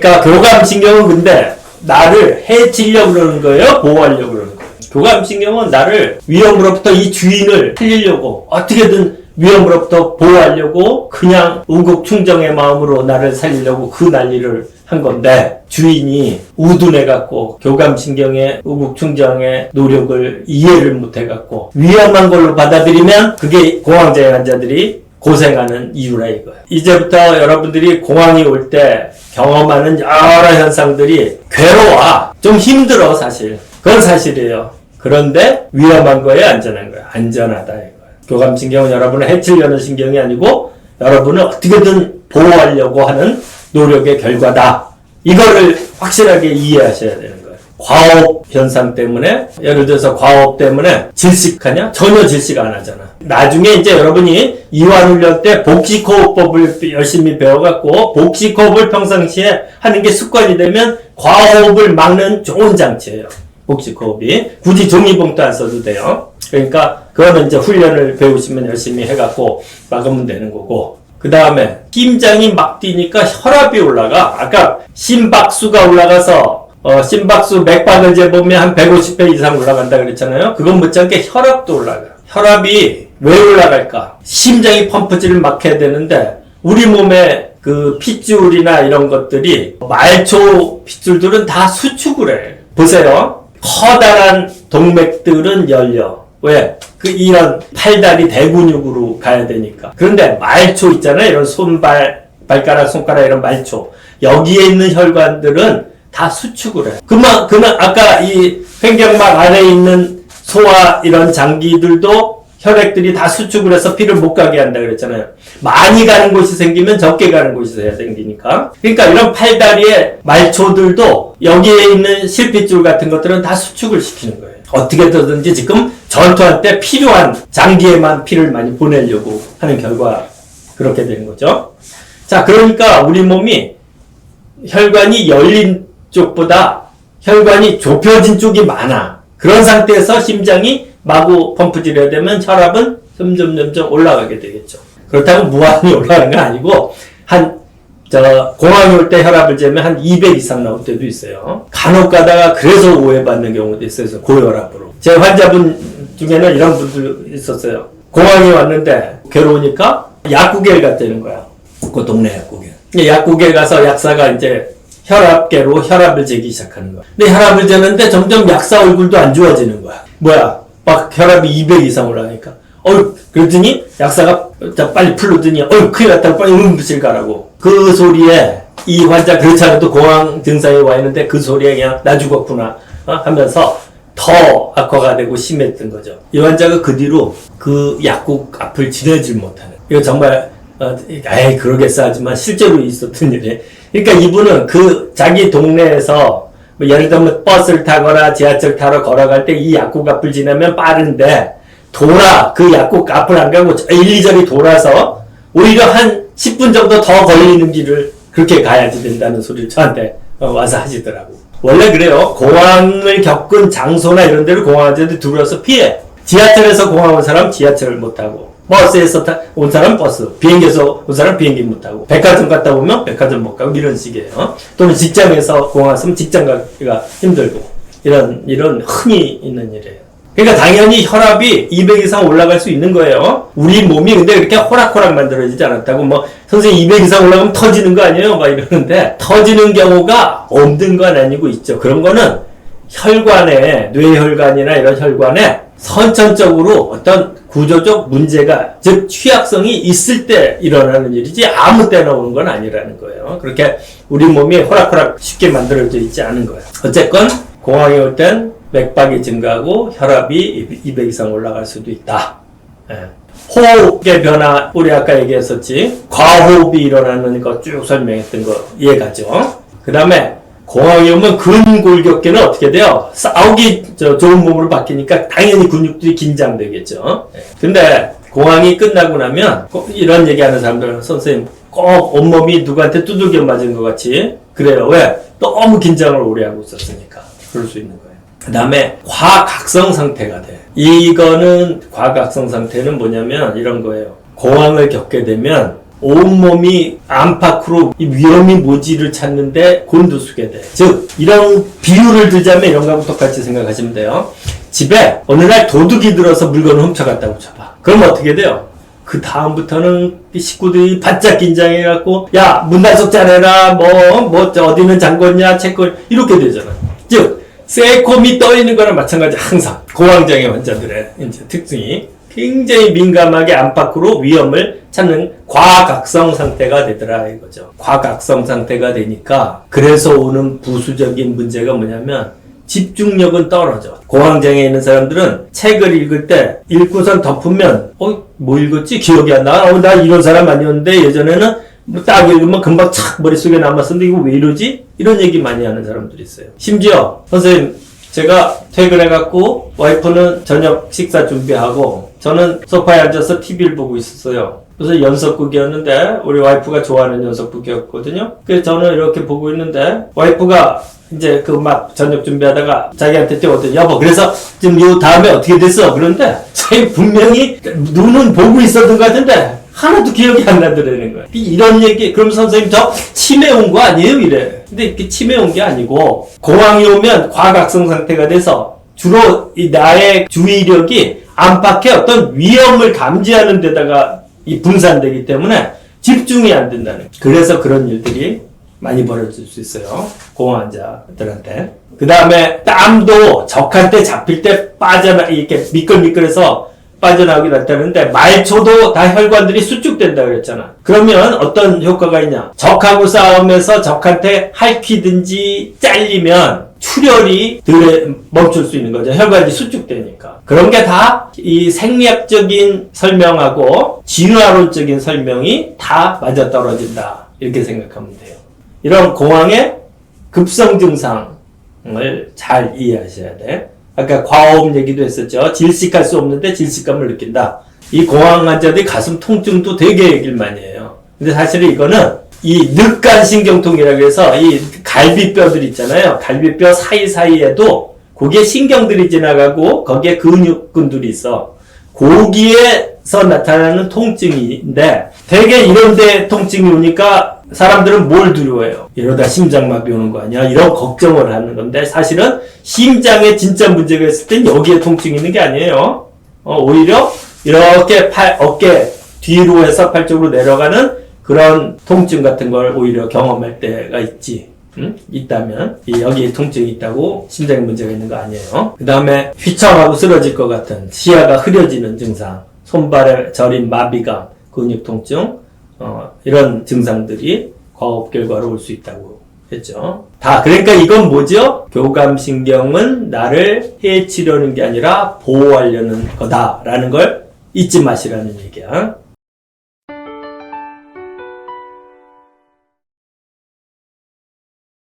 그러니까 교감신경은 근데 나를 해치려고 그러는 거예요? 보호하려고 그러는 거예요? 교감신경은 나를 위험으로부터 이 주인을 살리려고 어떻게든 위험으로부터 보호하려고 그냥 우국충정의 마음으로 나를 살리려고 그 난리를 한 건데 주인이 우둔해갖고 교감신경의 우국충정의 노력을 이해를 못해갖고 위험한 걸로 받아들이면 그게 공황장애 환자들이 고생하는 이유라 이거예요. 이제부터 여러분들이 공황이 올때 경험하는 여러 현상들이 괴로워. 좀 힘들어, 사실. 그건 사실이에요. 그런데 위험한 거예요, 안전한 거예요? 안전하다 이거예요. 교감신경은 여러분을 해치려는 신경이 아니고 여러분을 어떻게든 보호하려고 하는 노력의 결과다. 이거를 확실하게 이해하셔야 되는 거예요. 과업 현상 때문에 예를 들어서 과업 때문에 질식하냐? 전혀 질식 안 하잖아. 나중에 이제 여러분이 이완훈련 때 복식호흡법을 열심히 배워갖고 복식호흡을 평상시에 하는 게 습관이 되면 과호흡을 막는 좋은 장치예요. 복식호흡이 굳이 종이봉투 안 써도 돼요. 그러니까 그거는 이제 훈련을 배우시면 열심히 해갖고 막으면 되는 거고 그 다음에 심장이 막 뛰니까 혈압이 올라가. 아까 심박수가 올라가서 어, 심박수 맥박을 재보면 한 150배 이상 올라간다 그랬잖아요. 그건 못지않게 혈압도 올라가. 혈압이 왜 올라갈까? 심장이 펌프질을 막 해야 되는데 우리 몸에 그 핏줄이나 이런 것들이 말초 핏줄들은 다 수축을 해. 보세요. 커다란 동맥들은 열려. 왜? 그 이런 팔다리 대근육으로 가야 되니까. 그런데 말초 있잖아요. 이런 손발, 발가락, 손가락 이런 말초. 여기에 있는 혈관들은 다 수축을 해. 그만, 그만, 아까 이 횡격막 안에 있는 소화 이런 장기들도 혈액들이 다 수축을 해서 피를 못 가게 한다 그랬잖아요. 많이 가는 곳이 생기면 적게 가는 곳이 생기니까. 그러니까 이런 팔다리의 말초들도 여기에 있는 실핏줄 같은 것들은 다 수축을 시키는 거예요. 어떻게든지 지금 전투할 때 필요한 장기에만 피를 많이 보내려고 하는 결과 그렇게 되는 거죠. 자, 그러니까 우리 몸이 혈관이 열린 쪽보다 혈관이 좁혀진 쪽이 많아. 그런 상태에서 심장이 마구 펌프질 해야 되면 혈압은 점점 점점 올라가게 되겠죠. 그렇다고 무한히 올라가는 건 아니고 한 저 공황이 올때 혈압을 재면 한 200 이상 나올 때도 있어요. 간혹 가다가 그래서 오해받는 경우도 있어요. 고혈압으로. 제 환자분 중에는 이런 분들 있었어요. 공황이 왔는데 괴로우니까 약국에 갔다는 거야. 그 동네 약국에. 근데 약국에 가서 약사가 이제 혈압계로 혈압을 재기 시작하는 거야. 근데 혈압을 재는데 점점 약사 얼굴도 안 좋아지는 거야. 뭐야? 막 혈압이 200 이상 올라가니까. 어휴, 그랬더니 약사가 자, 빨리 풀르더니 어휴, 큰일 났다. 빨리 응급실 가라고. 그 소리에 이 환자 그렇지 않아도 공황 증상이 와 있는데 그 소리에 그냥 나 죽었구나 어? 하면서 더 악화가 되고 심했던 거죠. 이 환자가 그 뒤로 그 약국 앞을 지내질 못하는. 이거 정말 어, 에이 그러겠어 하지만 실제로 있었던 일이에요. 그러니까 이분은 그 자기 동네에서 뭐 예를 들면 버스를 타거나 지하철 타러 걸어갈 때 이 약국 앞을 지나면 빠른데 돌아 그 약국 앞을 안 가고 일리절이 돌아서 오히려 한 10분 정도 더 걸리는 길을 그렇게 가야지 된다는 소리를 저한테 어, 와서 하시더라고. 원래 그래요. 공황을 겪은 장소나 이런 데를 공황환자들이 들어와서 피해. 지하철에서 공황 온 사람 지하철을 못 타고 버스에서 타, 온 사람 버스, 비행기에서 온 사람 비행기 못 타고 백화점 갔다 오면 백화점 못 가고 이런 식이에요. 또는 직장에서 왔으면 직장 가기가 힘들고 이런 이런 흔히 있는 일이에요. 그러니까 당연히 혈압이 200 이상 올라갈 수 있는 거예요. 우리 몸이 근데 그렇게 호락호락 만들어지지 않았다고 뭐 선생님 200 이상 올라가면 터지는 거 아니에요? 막 이러는데 터지는 경우가 없는 건 아니고 있죠. 그런 거는 혈관에 뇌혈관이나 이런 혈관에 선천적으로 어떤 구조적 문제가 즉 취약성이 있을 때 일어나는 일이지 아무 때나 오는 건 아니라는 거예요. 그렇게 우리 몸이 호락호락 쉽게 만들어져 있지 않은 거예요. 어쨌건 공황이 올 땐 맥박이 증가하고 혈압이 200 이상 올라갈 수도 있다. 예. 호흡의 변화 우리 아까 얘기했었지 과호흡이 일어나는 거 쭉 설명했던 거 이해가죠. 그 다음에 공황이 오면 근골격계는 어떻게 돼요? 싸우기 저 좋은 몸으로 바뀌니까 당연히 근육들이 긴장되겠죠. 예. 근데 공황이 끝나고 나면 꼭 이런 얘기하는 사람들은 선생님 꼭 온몸이 누구한테 두들겨 맞은 것 같이 그래요. 왜? 너무 긴장을 오래 하고 있었으니까 그럴 수 있는 거예요. 그 다음에 과각성 상태가 돼. 이거는 과각성 상태는 뭐냐면 이런 거예요. 공황을 겪게 되면 온몸이 안팎으로 이 위험이 뭐지를 찾는데 곤두서게 돼. 즉 이런 비유를 들자면 이런 거하고 똑같이 생각하시면 돼요. 집에 어느 날 도둑이 들어서 물건을 훔쳐갔다고 쳐봐. 그럼 어떻게 돼요? 그 다음부터는 이 식구들이 바짝 긴장해갖고 야 문 단속 잘해라 뭐뭐 어디는 잠궜냐 체크 이렇게 되잖아. 즉 세콤이 떠 있는 거랑 마찬가지 항상 공황장애 환자들의 이제 특징이 굉장히 민감하게 안팎으로 위험을 찾는 과각성 상태가 되더라 이거죠. 과각성 상태가 되니까 그래서 오는 부수적인 문제가 뭐냐면 집중력은 떨어져. 공황장애 있는 사람들은 책을 읽을 때 읽고선 덮으면 어 뭐 읽었지 기억이 안 나. 어, 나 이런 사람 아니었는데 예전에는 뭐딱 읽으면 금방 착 머릿속에 남았었는데 이거 왜 이러지? 이런 얘기 많이 하는 사람들이 있어요. 심지어 선생님 제가 퇴근해갖고 와이프는 저녁 식사 준비하고 저는 소파에 앉아서 TV를 보고 있었어요. 그래서 연속극이었는데 우리 와이프가 좋아하는 연속극이었거든요. 그래서 저는 이렇게 보고 있는데 와이프가 이제 그 막 저녁 준비하다가 자기한테 뛰어오더니 여보 그래서 지금 요 다음에 어떻게 됐어? 그런데 자기 분명히 눈은 보고 있었던 것 같은데 하나도 기억이 안 나더라는 거야. 이런 얘기, 그럼 선생님 저 치매 온 거 아니에요? 이래. 근데 이게 치매 온 게 아니고, 공황이 오면 과각성 상태가 돼서 주로 이 나의 주의력이 안팎의 어떤 위험을 감지하는 데다가 이 분산되기 때문에 집중이 안 된다는. 그래서 그런 일들이 많이 벌어질 수 있어요. 공황 환자들한테. 그 다음에 땀도 적한테 잡힐 때 빠져나, 이렇게 미끌미끌해서 빠져나오게 나타나는데 말초도 다 혈관들이 수축된다 그랬잖아. 그러면 어떤 효과가 있냐? 적하고 싸움에서 적한테 핥히든지 잘리면 출혈이 덜 멈출 수 있는 거죠. 혈관이 수축되니까. 그런 게 다 이 생리학적인 설명하고 진화론적인 설명이 다 맞아떨어진다. 이렇게 생각하면 돼요. 이런 공황의 급성 증상을 잘 이해하셔야 돼. 아까 과호흡 얘기도 했었죠. 질식할 수 없는데 질식감을 느낀다. 이 공황 환자들이 가슴 통증도 되게 얘기를 많이 해요. 근데 사실은 이거는 이 늑간 신경통이라고 해서 이 갈비뼈들 있잖아요. 갈비뼈 사이사이에도 거기에 신경들이 지나가고 거기에 근육근들이 있어. 거기에서 나타나는 통증인데 되게 이런 데 통증이 오니까 사람들은 뭘 두려워해요? 이러다 심장마비 오는 거 아니야? 이런 걱정을 하는 건데 사실은 심장에 진짜 문제가 있을 땐 여기에 통증이 있는 게 아니에요. 어, 오히려 이렇게 팔, 어깨 뒤로 해서 팔 쪽으로 내려가는 그런 통증 같은 걸 오히려 경험할 때가 있지. 응? 있다면 이 여기에 통증이 있다고 심장에 문제가 있는 거 아니에요. 그 다음에 휘청하고 쓰러질 것 같은 시야가 흐려지는 증상, 손발에 저린 마비감, 근육 통증, 어, 이런 증상들이 과호흡 결과로 올 수 있다고 했죠. 다 그러니까 이건 뭐죠? 교감신경은 나를 해치려는 게 아니라 보호하려는 거다라는 걸 잊지 마시라는 얘기야.